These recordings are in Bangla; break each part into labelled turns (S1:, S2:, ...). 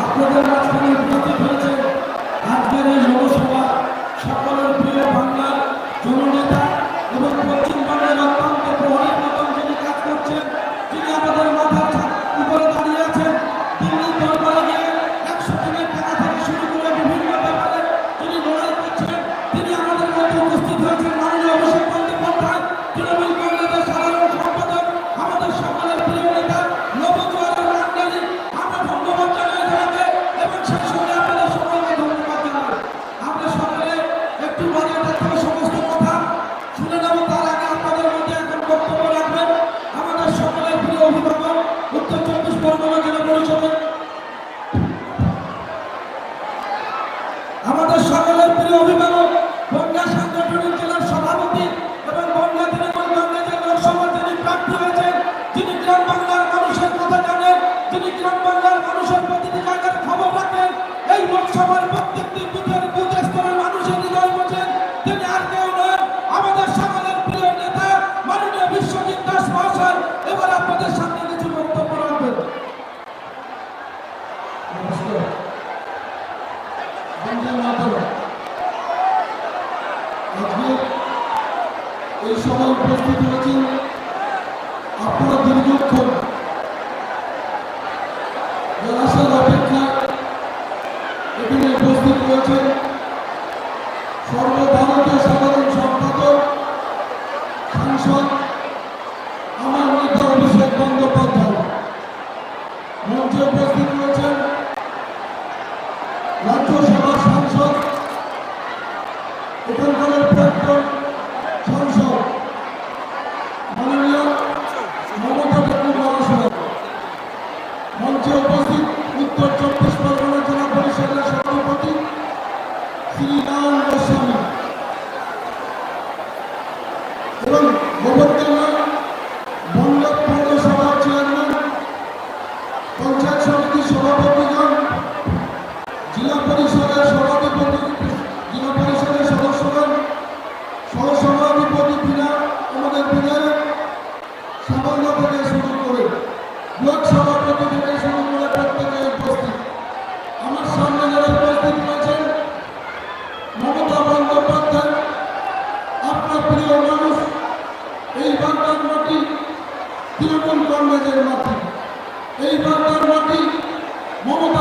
S1: আপনাদের মাঝখানে উপস্থিত হয়েছে আজকের এই জনসভা সকলের দেবদাস মহাশয় এবার আপনাদের সামনে কিছু বক্তব্য রাখবেন এই সময় উপস্থিত হয়েছেন, আপনারা দীর্ঘক্ষণ জলাশয়ের অপেক্ষা এখানে উপস্থিত রয়েছেন। লোকসভা সাংসদ। উপকূলের বাংলার মাটি মমতা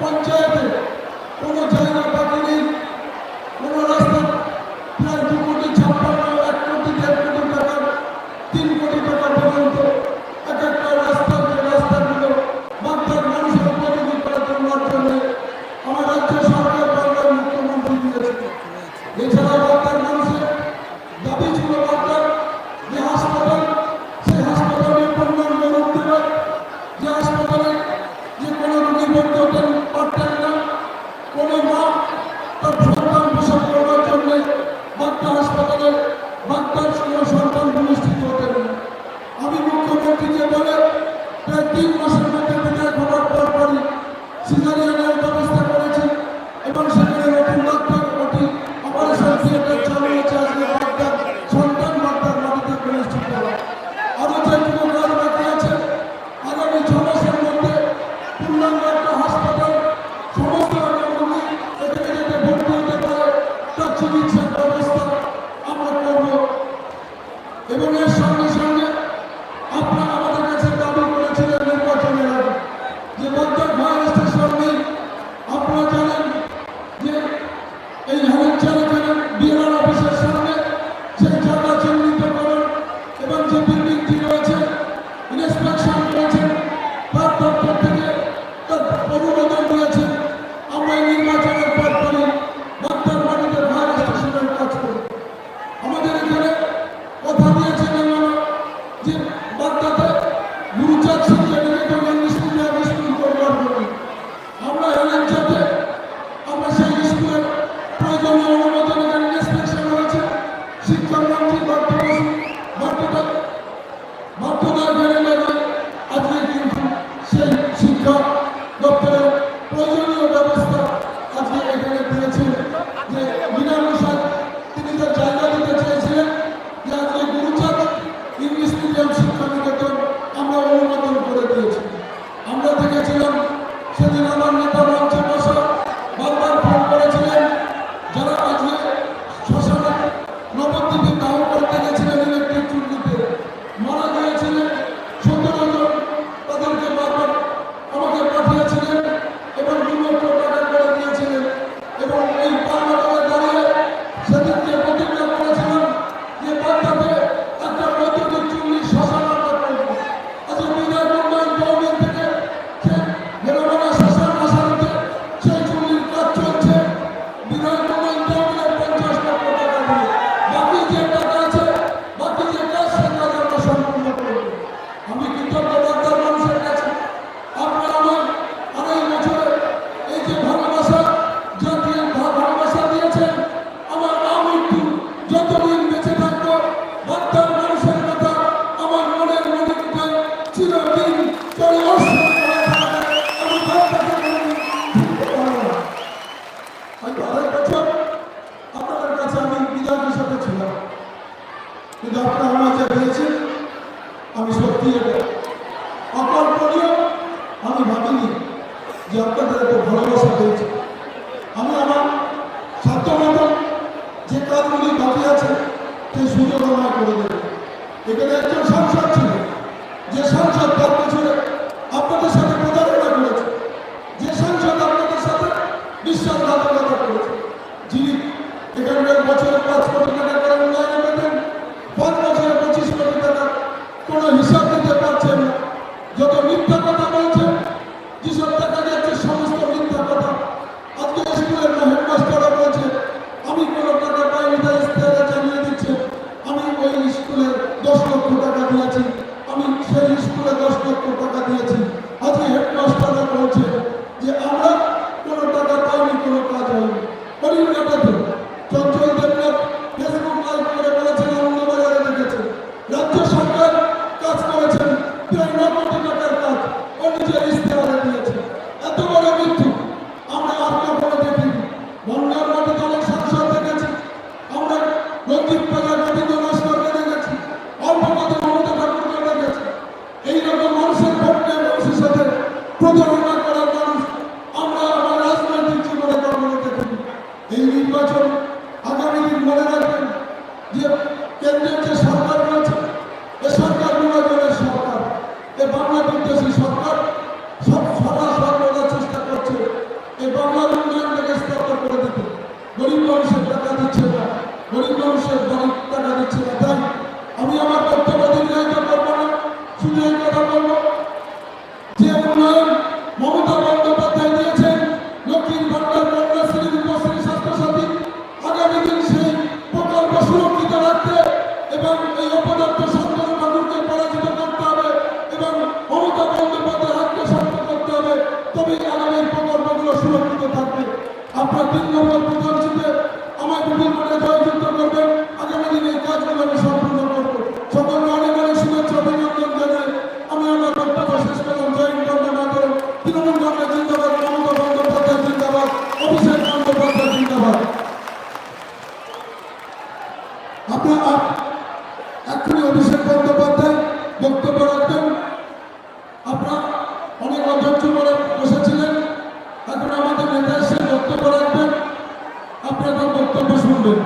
S1: পঞ্চায়েতে কোনো জায়গা বাকি মাত্র মাত্র মাত্র 모든 আপনারা আমাদের নেতা এসে বক্তব্য রাখবেন। আপনাদের বক্তব্য শুনবেন।